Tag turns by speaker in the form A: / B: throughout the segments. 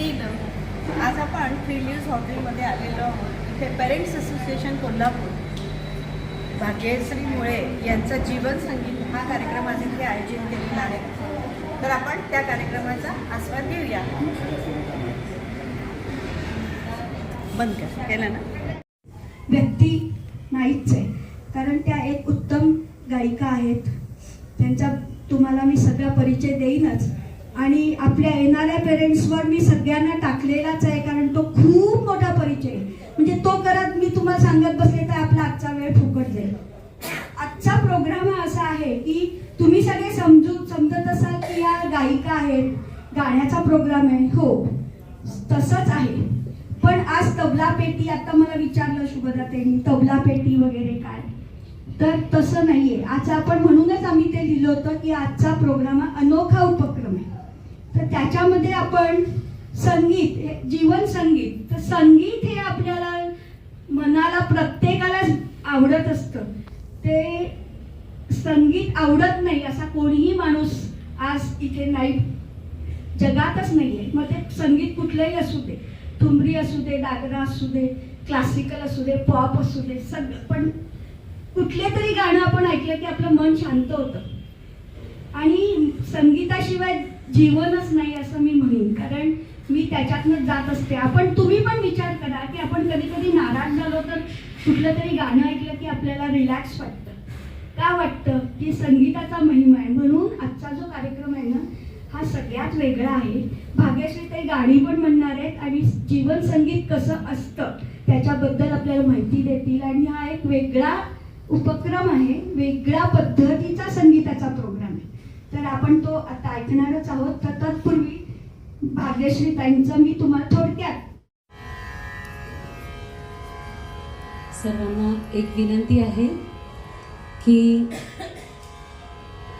A: दिन आज आपण थ्री लिव्स हॉटेलमध्ये आलेलो आहोत. इथे पेरेंट्स असोसिएशन कोल्हापूर. भाग्यश्री मुळे यांचं जीवन संगीत हा कार्यक्रम आज इथे आयोजित केलेला आहे. तर आपण त्या कार्यक्रमाचा आस्वाद घेऊया. बंद कर. केलं ना?
B: व्यक्ती नाहीच आहे. कारण त्या एक उत्तम गायिका आहेत. त्यांचा तुम्हाला मी सगळा परिचय देईनच. आणि आपल्या येणाऱ्या पेरेंट्सवर मी सगळ्यांना टाकलेलाच आहे कारण तो खूप मोठा परिचय. आहे. म्हणजे तो करत मी तुम्हाला सांगत बसले तर आपला आजचा वेळ फुकट जाईल. आजचा प्रोग्राम हा असा आहे की तुम्ही सगळे समजू समजत असाल की या गायिका आहेत गाण्याचा प्रोग्राम आहे. हो तसंच आहे. पण आज तबला पेटी आता मला विचारलं शुभदातेनी तबला पेटी वगैरे काय? तर तसं नाहीये. आज आपण म्हणूनच आम्ही ते लिहिलं होतं की आजचा प्रोग्राम हा अनोखा उपक्रम तर त्याच्यामध्ये आपण संगीत हे जीवन संगीत तर संगीत हे आपल्याला मनाला प्रत्येकाला आवडत असतं. ते संगीत आवडत नाही असा कोणीही माणूस आज इथे नाही. जगातच नाही आहे मग ते संगीत कुठलंही असू दे ठुमरी असू दे दागरा असू दे क्लासिकल असू दे पॉप असू दे सगळं. पण कुठले तरी गाणं आपण ऐकलं की आपलं मन शांत होतं. आणि संगीताशिवाय जीवनच नाही असं मी म्हणेन. कारण मी त्याच्यातनं जात असते. आपण तुम्ही पण विचार करा की आपण कधी कधी नाराज झालो तर कुठलं तरी गाणं ऐकलं की आपल्याला रिलॅक्स वाटतं. का वाटतं? की संगीताचा महिमा आहे. म्हणून आजचा जो कार्यक्रम आहे ना हा सगळ्यात वेगळा आहे. भाग्यश्री ते गाणी पण म्हणणार आहेत आणि जीवन संगीत कसं असतं त्याच्याबद्दल आपल्याला माहिती देतील. आणि हा एक वेगळा उपक्रम आहे. वेगळ्या पद्धतीचा संगीताचा प्रोग्राम तर आपण तो आता ऐकणारच आहोत. तर तत्पूर्वी भाग्यश्री ताईंचं मी तुम्हाला थोडक्यात
C: सर्वांना एक विनंती आहे की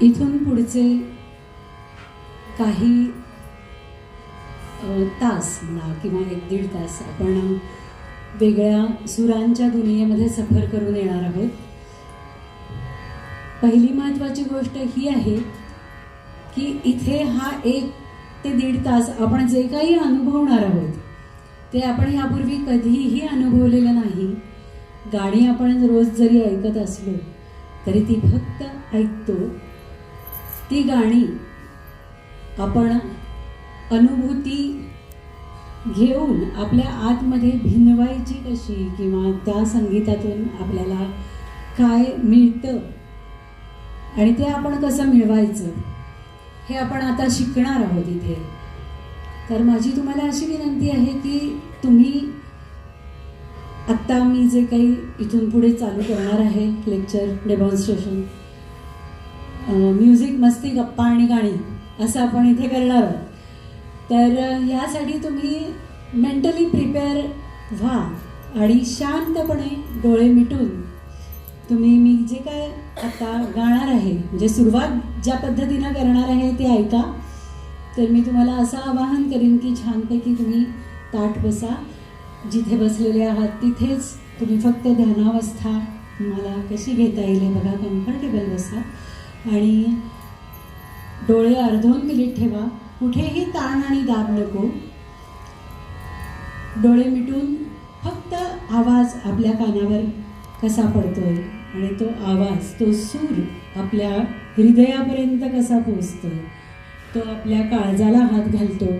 C: इथून पुढचे काही तास म्हणा किंवा एक दीड तास आपण वेगळ्या सुरांच्या दुनियेमध्ये सफर करून येणार आहोत. पहिली महत्त्वाची गोष्ट ही आहे की इथे हा एक ते दीड तास आपण जे काही अनुभवणार आहोत ते आपण यापूर्वी कधीही अनुभवलेलं नाही. गाणी आपण रोज जरी ऐकत असलो तरी ती फक्त ऐकतो. ती गाणी आपण अनुभूती घेऊन आपल्या आतमध्ये भिनवायची कशी किंवा त्या संगीतातून आपल्याला काय मिळतं आणि ते आपण कसं मिळवायचं? हे आपण आता शिकणार आहोत इथे. तर माझी तुम्हाला अशी विनंती आहे की तुम्ही आत्ता मी जे काही इथून पुढे चालू करणार आहे लेक्चर डेमॉन्स्ट्रेशन म्युझिक मस्ती गप्पा आणि गाणी असं आपण इथे करणार आहोत. तर ह्यासाठी तुम्ही मेंटली प्रिपेअर व्हा आणि शांतपणे डोळे मिटून तुम्ही मी जे काय आता गाणार आहे म्हणजे सुरुवात ज्या पद्धतीनं करणार आहे ते ऐका. तर मी तुम्हाला असं आवाहन करीन की छानपैकी तुम्ही ताट बसा. जिथे बसलेले आहात तिथेच तुम्ही फक्त ध्यानावस्था मला कशी घेता येईल हे बघा कम्फर्टेबल बसा. आणि डोळे अर्धवून मिनिट ठेवा. कुठेही ताण आणि दाब नको. डोळे मिटून फक्त आवाज आपल्या कानावर कसा पडतोय? आणि तो आवाज तो सूर आपल्या हृदयापर्यंत कसा पोचतो तो आपल्या काळजाला हात घालतो.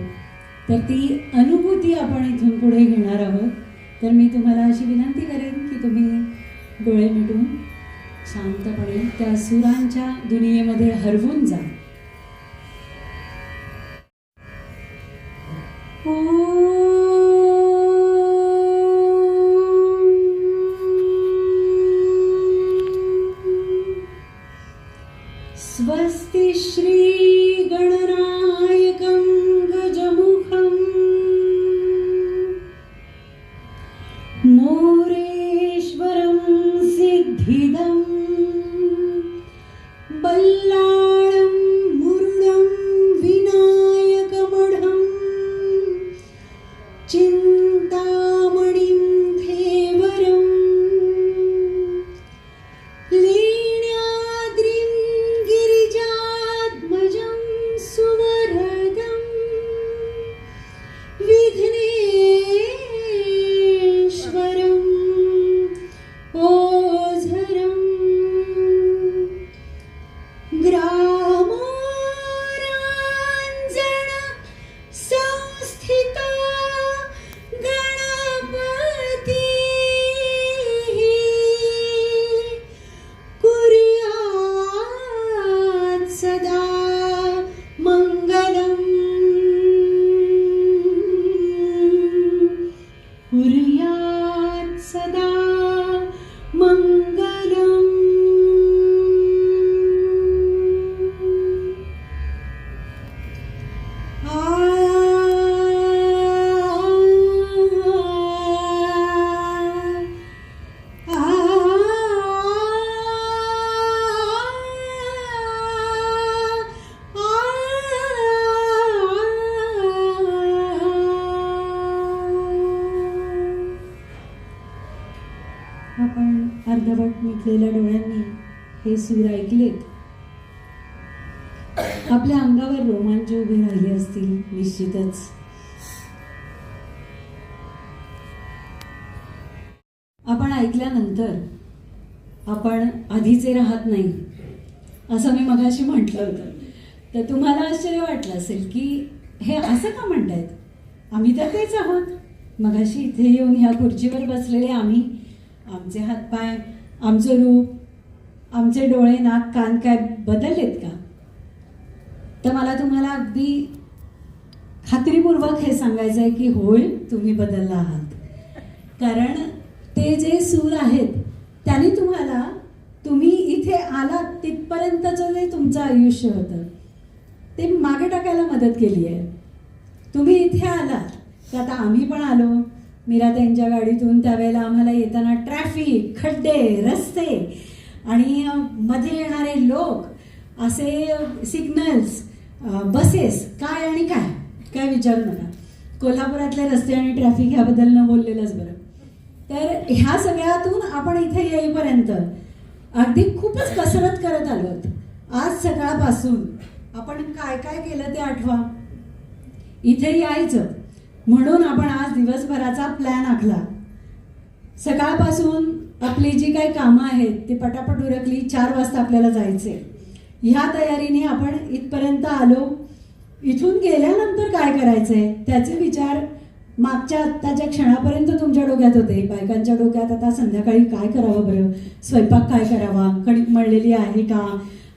C: तर ती अनुभूती आपण इथून पुढे घेणार आहोत. तर मी तुम्हाला अशी विनंती करेन की तुम्ही डोळे मिटून शांतपणे त्या सुरांच्या दुनियेमध्ये हरवून जा. अर्धवट मिटलेल्या डोळ्यांनी हे सूर ऐकलेत आपल्या अंगावर रोमांच उभे राहिले असतील निश्चितच. आपण ऐकल्यानंतर आपण आधीचे राहत नाही असं मी मगाशी म्हटलं होतं. तर तुम्हाला आश्चर्य वाटलं असेल की हे असं का म्हणतायत? आम्ही तर तेच आहोत. मगाशी इथे येऊन ह्या खुर्चीवर बसलेले आम्ही आमचे हातपाय आमचं रूप आमचे डोळे नाक कान काय बदललेत का? तर मला तुम्हाला अगदी खात्रीपूर्वक हे सांगायचं आहे की होय तुम्ही बदलला आहात. कारण ते जे सूर आहेत त्यांनी तुम्हाला तुम्ही इथे आलात तिथपर्यंतचं जे तुमचं आयुष्य होतं ते मागे टाकायला मदत केली आहे. तुम्ही इथे आलात तर आता आम्ही पण आलो. मीरा त्यांच्या गाडीतून त्यावेळेला आम्हाला येताना ट्रॅफिक खड्डे रस्ते आणि मध्ये येणारे लोक असे सिग्नल्स बसेस काय आणि काय काय विचारू नका. कोल्हापुरातले रस्ते आणि ट्रॅफिक ह्याबद्दल न बोललेलंच बरं. तर ह्या सगळ्यातून आपण इथे येईपर्यंत अगदी खूपच कसरत करत आलो आहोत. आज सकाळपासून आपण काय काय केलं ते आठवा. इथे यायचं. म्हणून आपण आज दिवसभराचा प्लॅन आखला. सकाळपासून आपली जी काही कामं आहेत ती पटापट उरकली चार वाजता आपल्याला जायचे ह्या तयारीने आपण इथपर्यंत आलो. इथून गेल्यानंतर काय करायचं आहे त्याचे विचार मागच्या आत्ताच्या क्षणापर्यंत तुमच्या डोक्यात होते. बायकांच्या डोक्यात आता संध्याकाळी काय करावं बरं? स्वयंपाक काय करावा? कणिक मळलेली आहे का?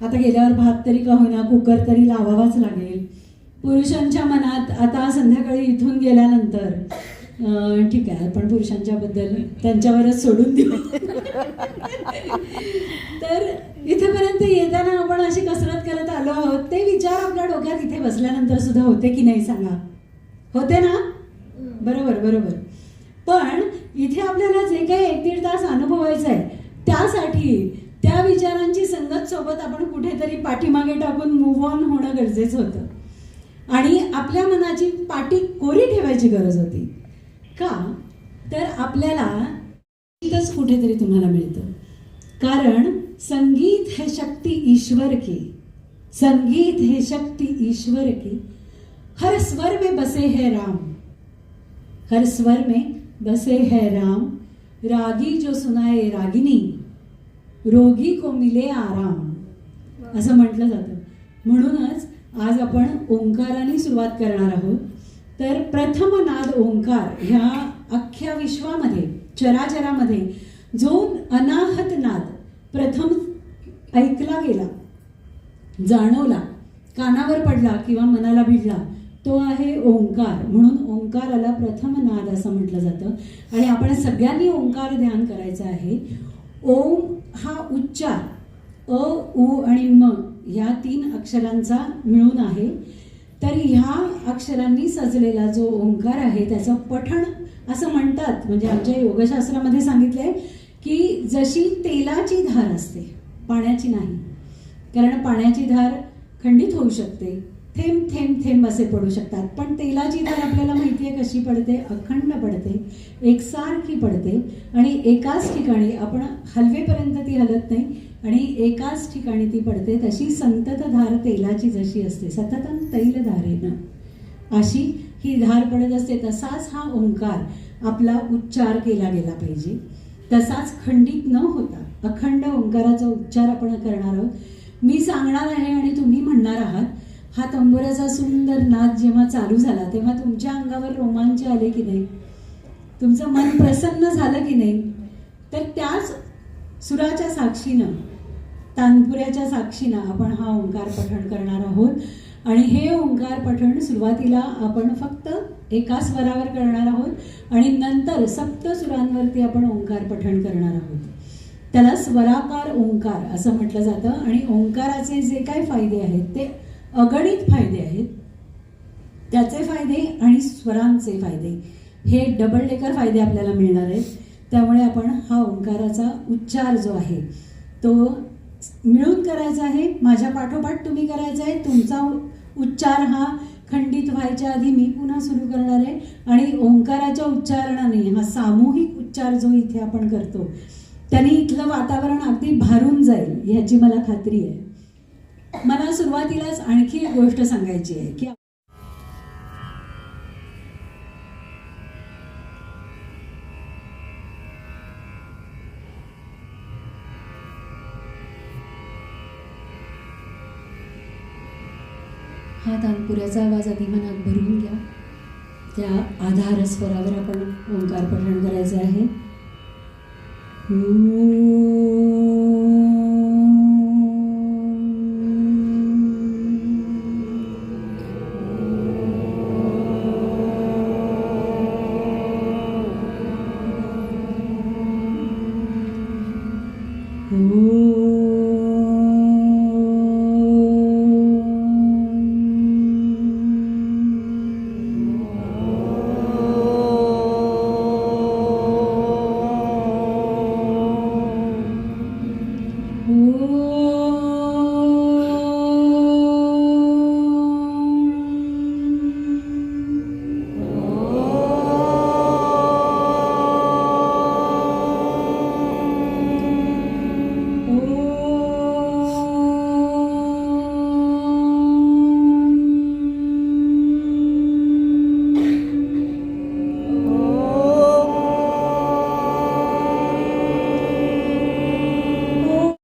C: आता गेल्यावर भात तरी का होईना? कुकर तरी लावावाच लागेल. पुरुषांच्या मनात आता संध्याकाळी इथून गेल्यानंतर ठीक आहे आपण पुरुषांच्या बद्दल त्यांच्यावरच सोडून देऊ. तर इथेपर्यंत येताना आपण अशी कसरत करत आलो आहोत. ते विचार आपल्या डोक्यात इथे बसल्यानंतर सुद्धा होते की नाही सांगा? होते ना? बरोबर बरोबर. पण इथे आपल्याला जे काही एक दीड तास अनुभवायचं आहे त्यासाठी त्या विचारांची संगत सोबत आपण कुठेतरी पाठीमागे टाकून मूव्ह ऑन होणं गरजेचं होतं. आणि आपल्या मनाची पाठी कोरी ठेवायची गरज होती. का? तर आपल्याला निश्चितच कुठेतरी तुम्हाला मिळतं. कारण संगीत हे शक्ती ईश्वर की संगीत हे शक्ति ईश्वर की हर स्वर में बसे है राम. हर स्वर में बसे है राम. रागी जो सुनाए रागिनी रोगी को मिले आराम. असं म्हटलं जातं. म्हणूनच आज आपण ओंकाराने सुरुवात करणार आहोत. तर प्रथम नाद ओंकार ह्या अख्ख्या विश्वामध्ये चराचरामध्ये जो अनाहत नाद प्रथम ऐकला गेला जाणवला कानावर पडला किंवा मनाला भिडला तो आहे ओंकार. म्हणून ओंकाराला प्रथम नाद असं म्हटलं जातं. आणि आपण सगळ्यांनी ओंकार ध्यान करायचं आहे. ओम हा उच्चार अ उ आणि म ह्या तीन अक्षरांचा मिळून आहे. तर ह्या अक्षरांनी सजलेला जो ओंकार आहे त्याचं पठण असं म्हणतात. म्हणजे आमच्या योगशास्त्रामध्ये सांगितलंय की जशी तेलाची धार असते पाण्याची नाही. कारण पाण्याची धार खंडित होऊ शकते. थेंब थेंब थेंब असे पडू शकतात. पण तेलाची तर आपल्याला माहिती आहे कशी पडते? अखंड पडते एकसारखी पडते आणि एकाच ठिकाणी आपण हलवेपर्यंत ती हलत नाही आणि एकाच ठिकाणी ती पडते. तशी संतत धार तेलाची जशी असते सततम तैलधारेनं अशी ही धार पडत असते तसाच हा ओंकार आपला उच्चार केला गेला पाहिजे. तसाच खंडित न होता अखंड ओंकाराचा उच्चार आपण करणार आहोत. मी सांगणार आहे आणि तुम्ही म्हणणार आहात हा तंबोऱ्याचा सुंदर नाद जेव्हा चालू झाला तेव्हा तुमच्या अंगावर रोमांच आले की नाही? तुमचं मन प्रसन्न झालं की नाही? तर त्याच सुराच्या साक्षीनं तानपुऱ्याच्या साक्षीनं आपण हा ओंकार पठण करणार आहोत. आणि हे ओंकार पठण सुरुवातीला आपण फक्त एका स्वरावर करणार आहोत आणि नंतर सप्त सुरांवरती आपण ओंकार पठण करणार आहोत. त्याला स्वराकार ओंकार असं म्हटलं जातं आणि ओंकाराचे जे काही फायदे आहेत ते अगणित फायदे आहेत. त्याचे फायदे आणि स्वरांचे फायदे. हे डबल डेकर फायदे आपल्याला मिळणार आहेत. त्यामुळे आपण हा ओंकाराचा उच्चार जो आहे तो मिळून करायचा आहे. माझ्या पाठोपाठ तुम्ही करायचा आहे. तुमचा उच्चार हा खंडित व्हायच्या आधी मी पुन्हा सुरू करणार आहे. आणि ओंकाराच्या उच्चारणाने हा सामूहिक उच्चार जो इथे आपण करतो त्याने इथलं वातावरण अगदी भारून जाईल ह्याची मला खात्री आहे. मला सुरुवातीलाच आणखी एक गोष्ट सांगायची आहे की हा तानपुऱ्याचा आवाज आधी मनात भरून घ्या. त्या आधारस्वरावर आपण ओंकार पठण करायचं आहे. Ooh.